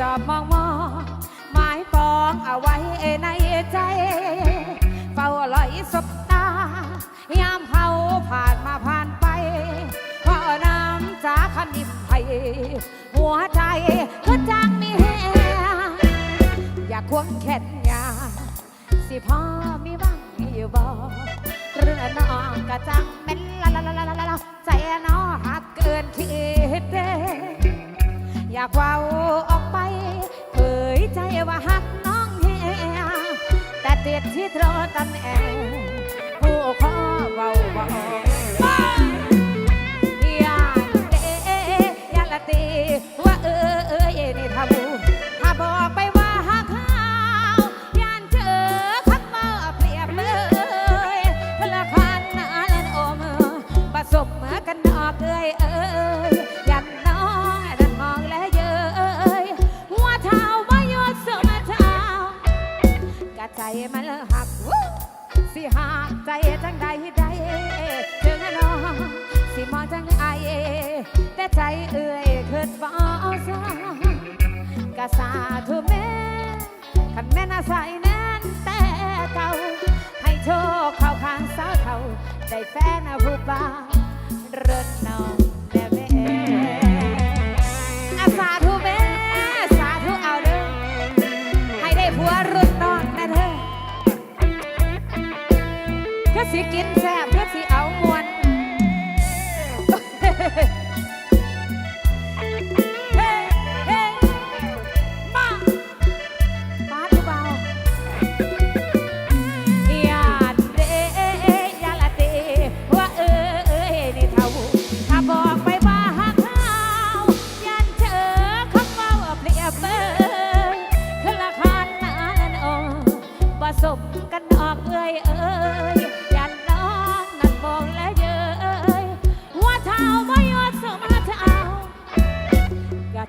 จ้าจอบมองมองหมายปองเอาไว้ในใจ เฝ้าลอยสบตายามเฮาผ่านมาผ่านไปเพราะน้ำจาคนิบไผหัวใจก็จังมีแหงอยากควงแขนยาสิพ่อมีบ้างอยู่บ่เรื่องน้องกะจังเป็นละละละละละใจน้องหักเกินคิดเด้ อยากว่าออกไปเผยใจว่าหักน้องเฮียแต่ติดที่โทรตันแอผู้ขอเบาบ่ออกยาเดอยาละตีว่าเออเอยนี่ทำถ้าบอกไป มันหักสิหักใจจังใดใดถึงน้องสิมองจังไอแต่ใจเอ้ยคิดบ่ซากะสาธุแม่คันแม่นอาศัยแน่นแต่เก่าให้โชคเข้าข้างสาวเท่าได้แฟนผู้บ่าวเรินนอง สิกินแซ่บเพื่อสิเอามวน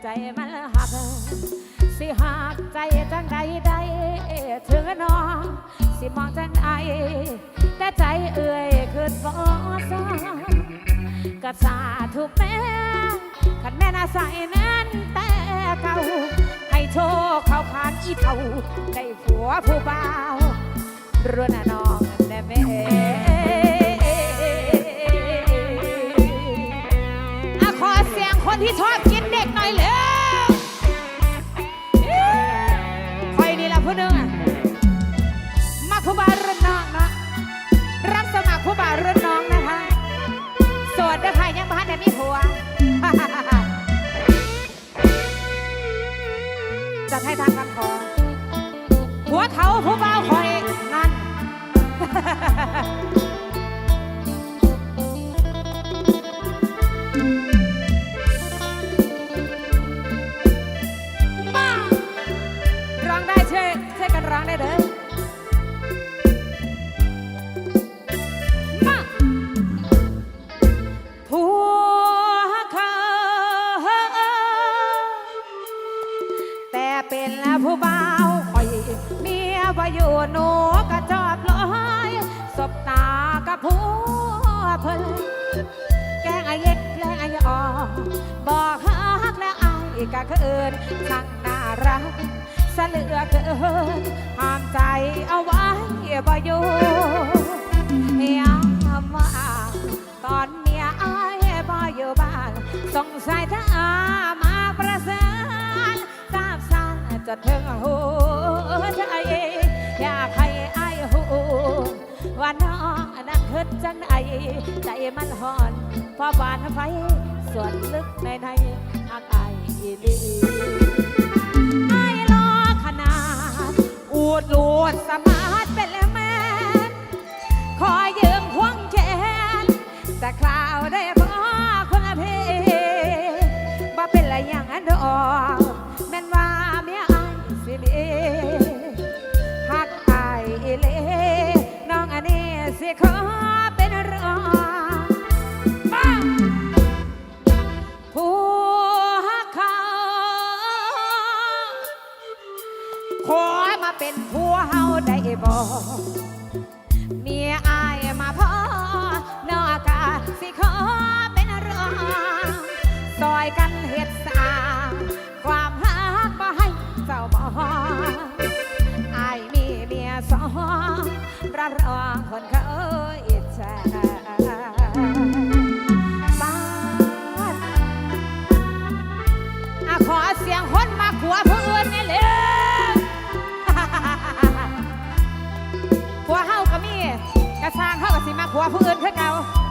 ใจมันหัก สิหักใจจังใดใดถึงน้องสิมองจังไอแต่ใจเอื่อยคือบ่ซากะสาถูกแม่ขันแม่น่าใส่แน่นแต่เก่าให้โชคเขาขานอีเท่าได้ผัวผู้บ่าวรวนน่ะน้องแน่แม่ คนที่ชอบกินเด็กหน่อยเร็วคอยนี่ละผู้หนึงอะมาคุบารุ่นน้องเนาะรับสมัครคุบารุ่นน้องนะคะ โสดนะคะยังบ้านแต่มีผัว เป็นผู้บ่าวคอยเมียว่าอยู่หนูก็จอบลอยสบตากับผัวเพิ่นแกงไอเย็กแกลงไอ้ออกบอกฮักแล้วไอกะเคินช่งน่ารักสเลือเกินห้ามใจเอาไว้บ่อยู่ยามว่าตอนเมียไอ้บ่อยู่บ้านสงสัยถ้าอามา จนถึงหัวใจอยากให้ไอ้หูว่าน้องนั่นคิดจังไอใจมันหอนเพอบานไฟส่วนลึกในในหักไออีหลีไอรอขนาดอูดลูดสมา เลน้องอันนี้สิขอ ผู้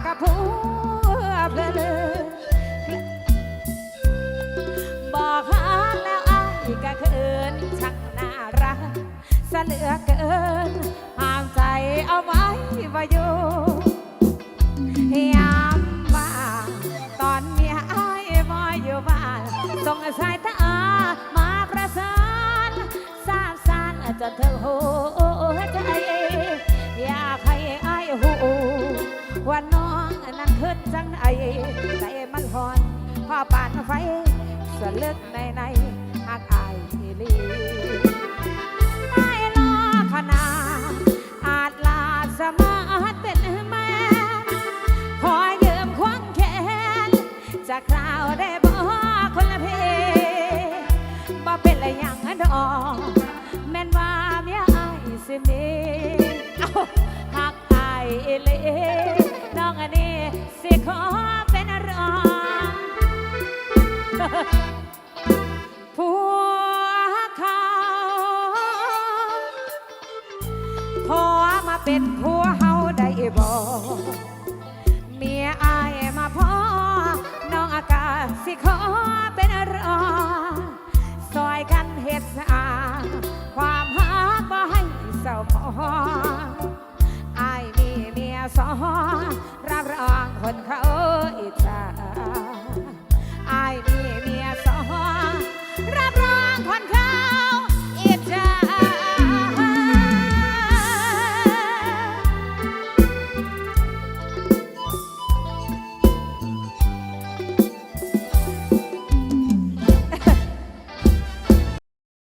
ากับผัวเพลอบอกหาแล้วอายก็เขินช่างน่ารักซะเหลือเกินห้ามใจเอาไว้ว่าอยู่ยามว่าตอนเมียอายมาอยู่บ้านส่งสายตามาประสานสร้างสรรค์จนถึงหัวใจอยากให้อายหูว่าน้อ นั้นขึ้นจังไอใจมันหอนพอปานไฟสลึกในในหักอายอีลีไม่รอขนาดอาจลาสมาเป็นแม่ขอยืมควงแขนจากคราวได้บ่คนละเพบ่เป็นอะไรอย่างดอกแม่นว่าเมียอายสิมี อ้าหักอายอีหลีน้องอันนี้สิขอเป็นรองผัวเขาขอมาเป็นผัวเฮาได้บ่เมียอายมาพ่อน้องอากาศสิขอเป็นรองซอยกันเฮ็ดสะอา สอรับรองคนเขาอิจฉาอายมีเมียสอรับรองคนเขา